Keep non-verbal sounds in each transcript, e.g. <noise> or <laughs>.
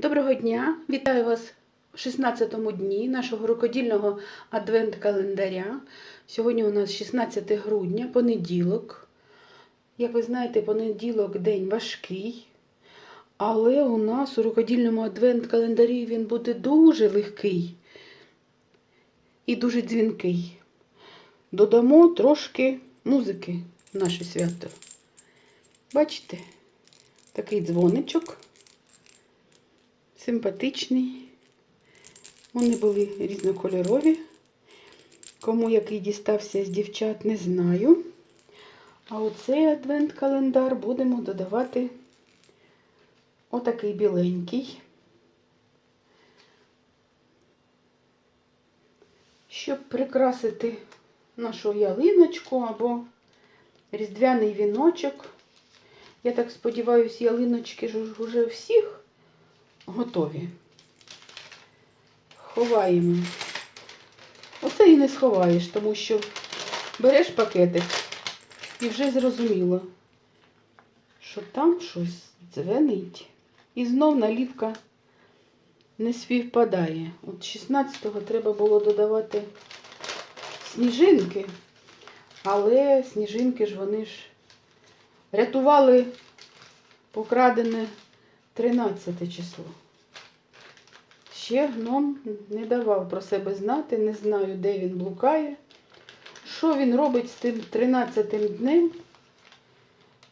Доброго дня! Вітаю вас в 16-му дні нашого рукодільного адвент-календаря. Сьогодні у нас 16 грудня, понеділок. Як ви знаєте, понеділок день важкий. Але у нас у рукодільному адвент-календарі він буде дуже легкий і дуже дзвінкий. Додамо трошки музики в наше свято. Бачите, такий дзвоничок симпатичний. Вони були різнокольорові. Кому який дістався з дівчат, не знаю. А оцей адвент-календар будемо додавати отакий біленький. Щоб прикрасити нашу ялиночку або різдвяний віночок. Я так сподіваюся, ялиночки ж уже всіх готові. Ховаємо. Оце і не сховаєш, тому що береш пакетик і вже зрозуміло, що там щось дзвенить. І знов налівка не співпадає. От 16-го треба було додавати сніжинки, але сніжинки ж вони ж рятували покрадене 13 число. Ще гном не давав про себе знати, не знаю, де він блукає. Що він робить з тим 13 днем,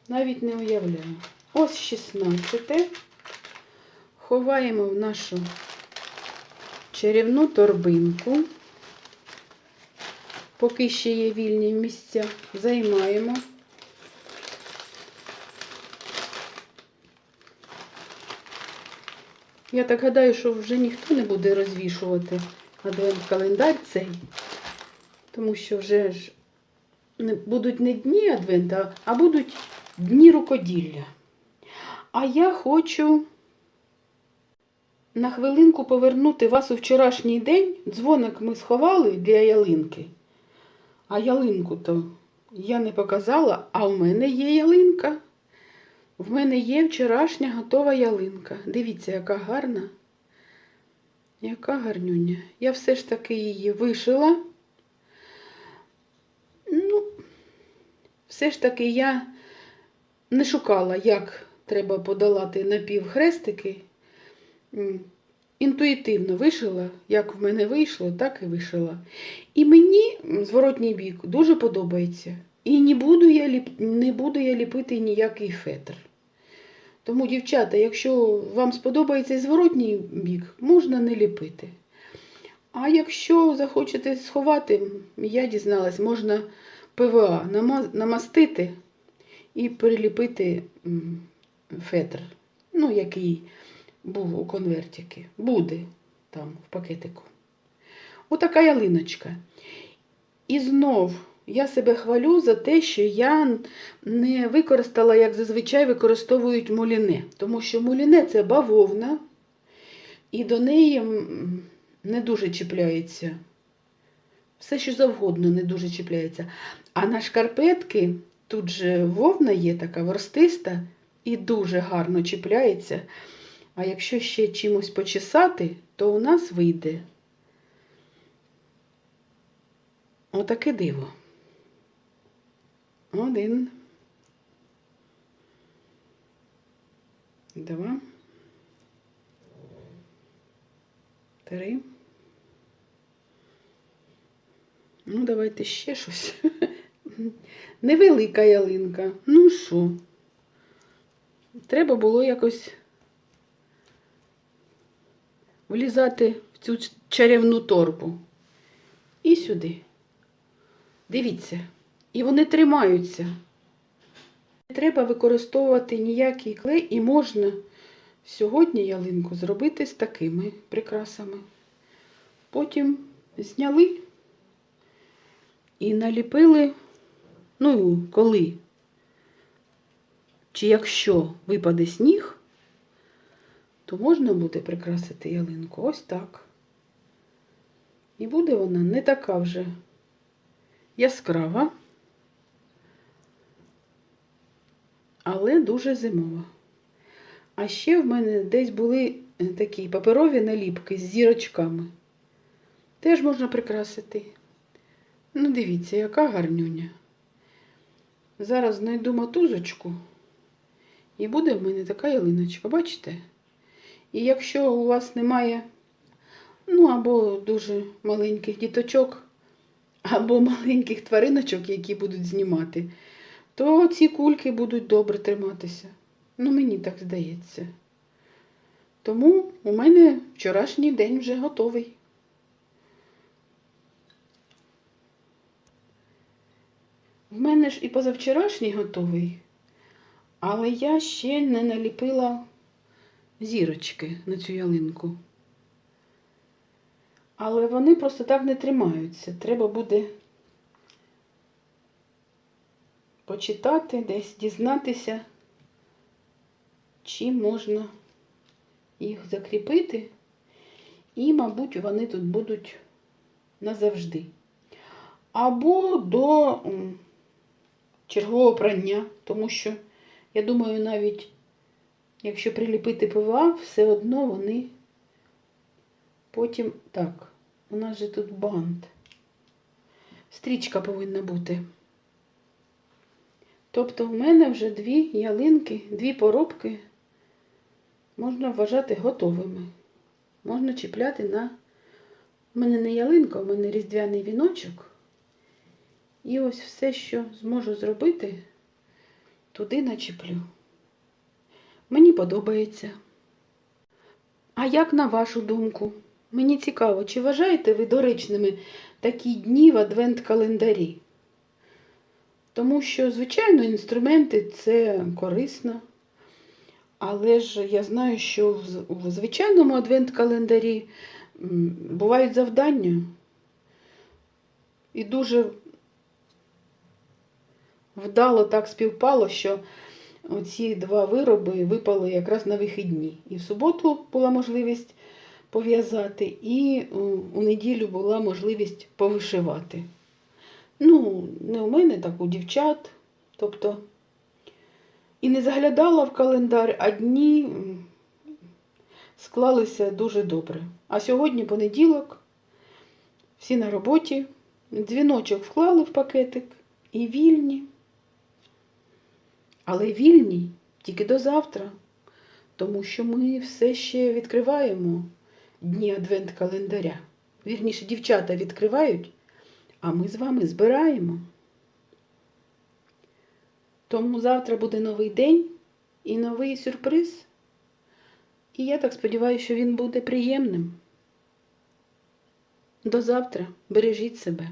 навіть не уявляю. Ось 16. Ховаємо в нашу чарівну торбинку. Поки ще є вільні місця, займаємо. Я так гадаю, що вже ніхто не буде розвішувати адвент-календар цей, тому що вже ж не, будуть не дні адвента, а будуть дні рукоділля. А я хочу на хвилинку повернути вас у вчорашній день. Дзвоник ми сховали для ялинки. А ялинку то я не показала, а в мене є ялинка. В мене є вчорашня готова ялинка. Дивіться, яка гарна. Яка гарнюня. Я все ж таки її вишила. Ну, все ж таки я не шукала, як треба подолати напівхрестики. Інтуїтивно вишила, як в мене вийшло, так і вишила. І мені зворотній бік дуже подобається. І не буду я, не буду я ліпити ніякий фетр. Тому, дівчата, якщо вам сподобається зворотній бік, можна не ліпити. А якщо захочете сховати, я дізналась, можна ПВА намастити і приліпити фетр, ну, який був у конвертики. Буде там в пакетику. Отака ялиночка. І знов я себе хвалю за те, що я не використала, як зазвичай використовують муліне. Тому що муліне це бавовна, і до неї не дуже чіпляється. Все, що завгодно, не дуже чіпляється. А на шкарпетки тут же вовна є така ворстиста і дуже гарно чіпляється. А якщо ще чимось почесати, то у нас вийде отаке диво. Один. Два. Три. Ну, давайте ще щось. <laughs> Невелика ялинка. Ну що? Треба було якось влізати в цю чарівну торбу. І сюди. Дивіться. І вони тримаються. Не треба використовувати ніякий клей, і можна сьогодні ялинку зробити з такими прикрасами. Потім зняли і наліпили, ну, коли, чи якщо випаде сніг, то можна буде прикрасити ялинку ось так. І буде вона не така вже яскрава, але дуже зимова. А ще в мене десь були е, такі паперові наліпки з зірочками. Теж можна прикрасити. Ну, дивіться, яка гарнюня. Зараз знайду мотузочку, і буде в мене така ялиночка, бачите? І якщо у вас немає, ну, або дуже маленьких діточок, або маленьких твариночок, які будуть знімати, то ці кульки будуть добре триматися. Ну, мені так здається. Тому у мене вчорашній день вже готовий. В мене ж і позавчорашній готовий, але я ще не наліпила зірочки на цю ялинку. Але вони просто так не тримаються. Треба буде почитати, десь дізнатися, чим можна їх закріпити. І, мабуть, вони тут будуть назавжди. Або до чергового прання, тому що, я думаю, навіть якщо приліпити ПВА, все одно вони потім. Так, у нас же тут бант. Стрічка повинна бути. Тобто в мене вже дві ялинки, дві поробки можна вважати готовими. Можна чіпляти на. У мене не ялинка, у мене різдвяний віночок. І ось все, що зможу зробити, туди начіплю. Мені подобається. А як на вашу думку? Мені цікаво, чи вважаєте ви доречними такі дні в адвент-календарі? Тому що, звичайно, інструменти це корисно. Але ж я знаю, що в звичайному адвент-календарі бувають завдання. І дуже вдало так співпало, що оці два вироби випали якраз на вихідні. І в суботу була можливість пов'язати, і у неділю була можливість повишивати. Ну, не у мене, так у дівчат. Тобто, і не заглядала в календар, а дні склалися дуже добре. А сьогодні понеділок, всі на роботі, дзвіночок вклали в пакетик і вільні. Але вільні тільки до завтра, тому що ми все ще відкриваємо дні адвент-календаря. Вірніше, дівчата відкривають, а ми з вами збираємо. Тому завтра буде новий день і новий сюрприз. І я так сподіваюся, що він буде приємним. До завтра. Бережіть себе.